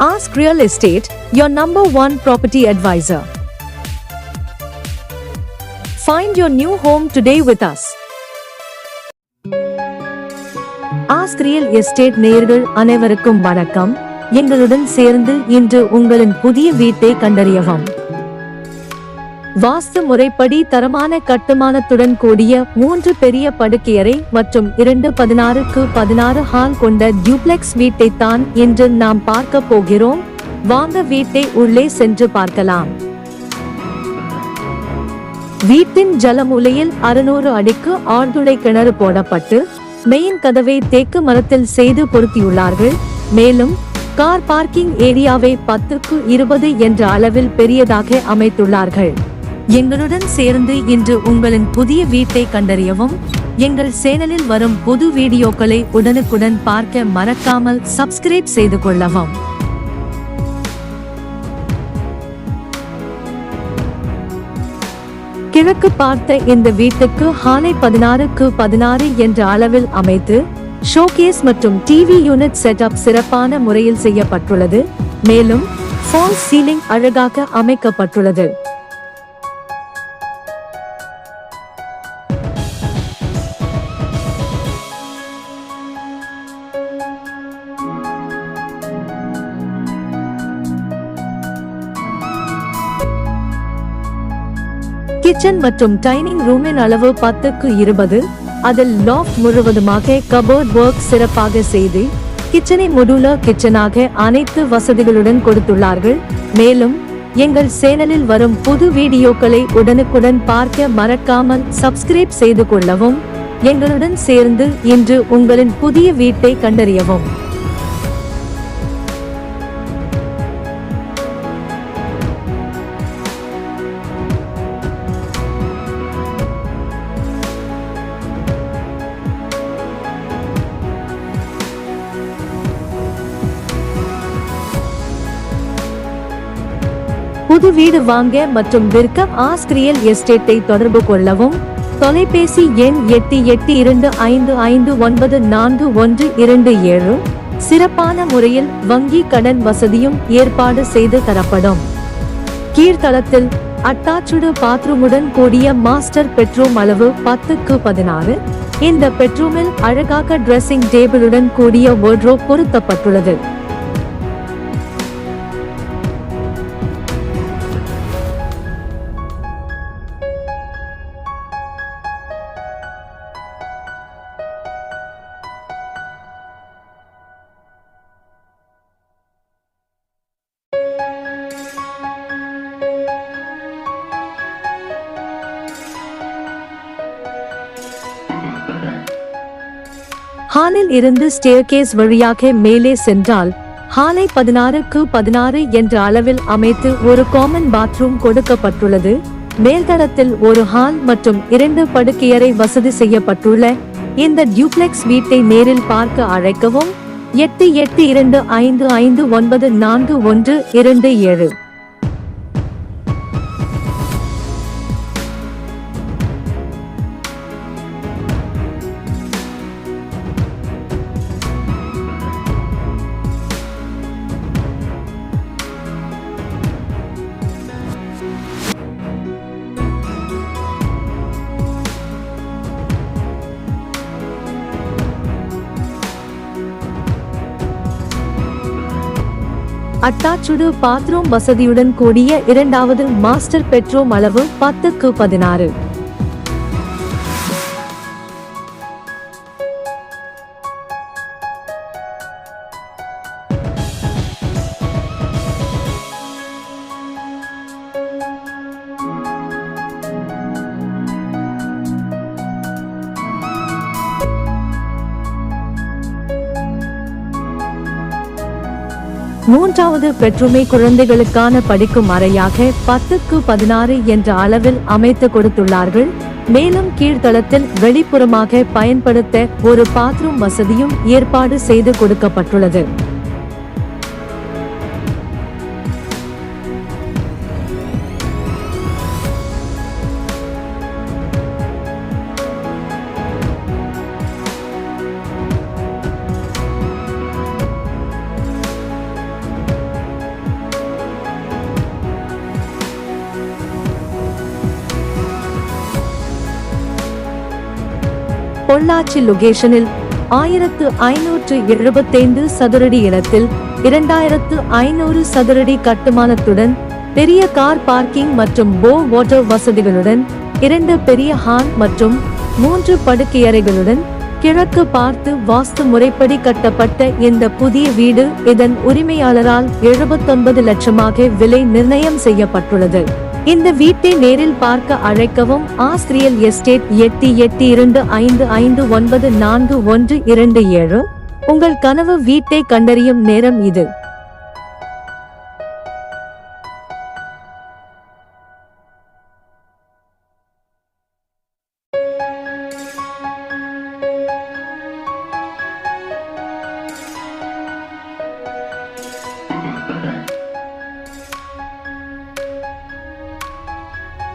Ask Real Estate, your number one property advisor. Find your new home today with us. Ask real estate நேயர்கள் அனைவருக்கும் வணக்கம் எங்களுடன் சேர்ந்து இன்று உங்களின் புதிய வீட்டை கண்டறியவும் வாஸ்து முறைப்படி தரமான கட்டுமானத்துடன் கூடிய மூன்று பெரிய படுக்கையறை மற்றும் இரண்டு பதினாறுக்கு பதினாறு ஹால் கொண்ட டியூப்ளெக்ஸ் வீட்டை தான் இன்று நாம் பார்க்க போகிறோம். வாங்க வீட்டை உள்ளே சென்று பார்க்கலாம். வீட்டின் ஜலமூலையில் அறுநூறு அடிக்கு ஆழ்துளை கிணறு போடப்பட்டு மெயின் கதவை தேக்கு மரத்தில் செய்து பொருத்தியுள்ளார்கள். மேலும் கார் பார்க்கிங் ஏரியாவை பத்துக்கு இருபது என்ற அளவில் பெரியதாக அமைத்துள்ளார்கள். எங்களுடன் சேர்ந்து இன்று உங்களின் புதிய வீட்டை கண்டறியவும் எங்கள் சேனலில் வரும் புது வீடியோக்களை உடனுக்குடன் பார்க்க மறக்காமல் சப்ஸ்கிரைப் செய்து கொள்ளவும். கிழக்கு பார்த்த இந்த வீட்டுக்கு ஹாலை பதினாறுக்கு பதினாறு என்ற அளவில் அமைத்து ஷோகேஸ் மற்றும் டிவி யூனிட் செட்டப் சிறப்பான முறையில் செய்யப்பட்டுள்ளது. மேலும் ஃபால் சீலிங் அழகாக அமைக்கப்பட்டுள்ளது. கிச்சன் மற்றும் டைனிங் ரூமின் அளவு பத்துக்கு இருபது. அதில் லாஃப்ட் முழுவதுமாக கபோர்ட் ஒர்க் சிறப்பாக செய்து கிச்சனை மொடுலர் கிச்சனாக அனைத்து வசதிகளுடன் கொடுத்துள்ளார்கள். மேலும் எங்கள் சேனலில் வரும் புது வீடியோக்களை உடனுக்குடன் பார்க்க மறக்காமல் சப்ஸ்கிரைப் செய்து கொள்ளவும் எங்களுடன் சேர்ந்து இன்று உங்களின் புதிய வீட்டை கண்டறியவும். புது வீடு வாங்க மற்றும் விற்க ஆஸ்கிரியல் எஸ்டேட்டை தொடர்பு கொள்ளவும். தொலைபேசி எண் எட்டு எட்டு இரண்டு ஐந்து ஐந்து ஒன்பது நான்கு ஒன்று இரண்டு ஏழு. சிறப்பான முறையில் வங்கி கடன் வசதியும் ஏற்பாடு செய்து தரப்படும். கீழ்த்தளத்தில் அட்டாச்சுடு பாத்ரூமுடன் கூடிய மாஸ்டர் பெட்ரூம் அளவு பத்துக்கு பதினாறு. இந்த பெட்ரூமில் அழகாக ட்ரெஸ்ஸிங் டேபிளுடன் கூடிய வார்ட்ரோப் பொருத்தப்பட்டுள்ளது. ஹாலில் இருந்து ஸ்டேர்கேஸ் வழியாக மேலே சென்றால் ஹாலை பதினாறுக்கு பதினாறு என்ற அளவில் அமைத்து ஒரு காமன் பாத்ரூம் கொடுக்கப்பட்டுள்ளது. மேல்தளத்தில் ஒரு ஹால் மற்றும் இரண்டு படுக்கையறை வசதி செய்யப்பட்டுள்ள இந்த டியூப்ளெக்ஸ் வீட்டை நேரில் பார்க்க அழைக்கவும் எட்டு எட்டு இரண்டு ஐந்து ஐந்து ஒன்பது நான்கு ஒன்று இரண்டு ஏழு. அட்டாச்சுடு பாத்ரூம் வசதியுடன் கூடிய இரண்டாவது மாஸ்டர் பெட்ரோம் அளவு பத்துக்கு பதினாறு. மூன்றாவது பெட்ரூமை குழந்தைகளுக்கான படிக்கும் அறையாக பத்துக்கு பதினாறு என்ற அளவில் அமைத்து கொடுத்துள்ளார்கள். மேலும் கீழ்த்தளத்தில் வெளிப்புறமாக பயன்படுத்த ஒரு பாத்ரூம் வசதியும் ஏற்பாடு செய்து கொடுக்கப்பட்டுள்ளது. பொள்ளாச்சி லொகேஷனில் ஆயிரத்து ஐநூற்று எழுபத்தைந்து சதுரடி இடத்தில் இரண்டாயிரத்து ஐநூறு சதுரடி கட்டுமானத்துடன் பெரிய கார் பார்க்கிங் மற்றும் போ வாட்டர் வசதிகளுடன் இரண்டு பெரிய ஹான் மற்றும் மூன்று படுக்கையறைகளுடன் கிழக்கு பார்த்து வாஸ்து முறைப்படி கட்டப்பட்ட இந்த புதிய வீடு இதன் உரிமையாளரால் எழுபத்தொன்பது லட்சமாக விலை நிர்ணயம் செய்யப்பட்டுள்ளது. இந்த வீட்டை நேரில் பார்க்க அழைக்கவும் ஆஸ்திரியல் எஸ்டேட் எட்டு எட்டு இரண்டு ஐந்து ஐந்து ஒன்பது நான்கு ஒன்று இரண்டு ஏழு. உங்கள் கனவு வீட்டை கண்டறியும் நேரம் இது.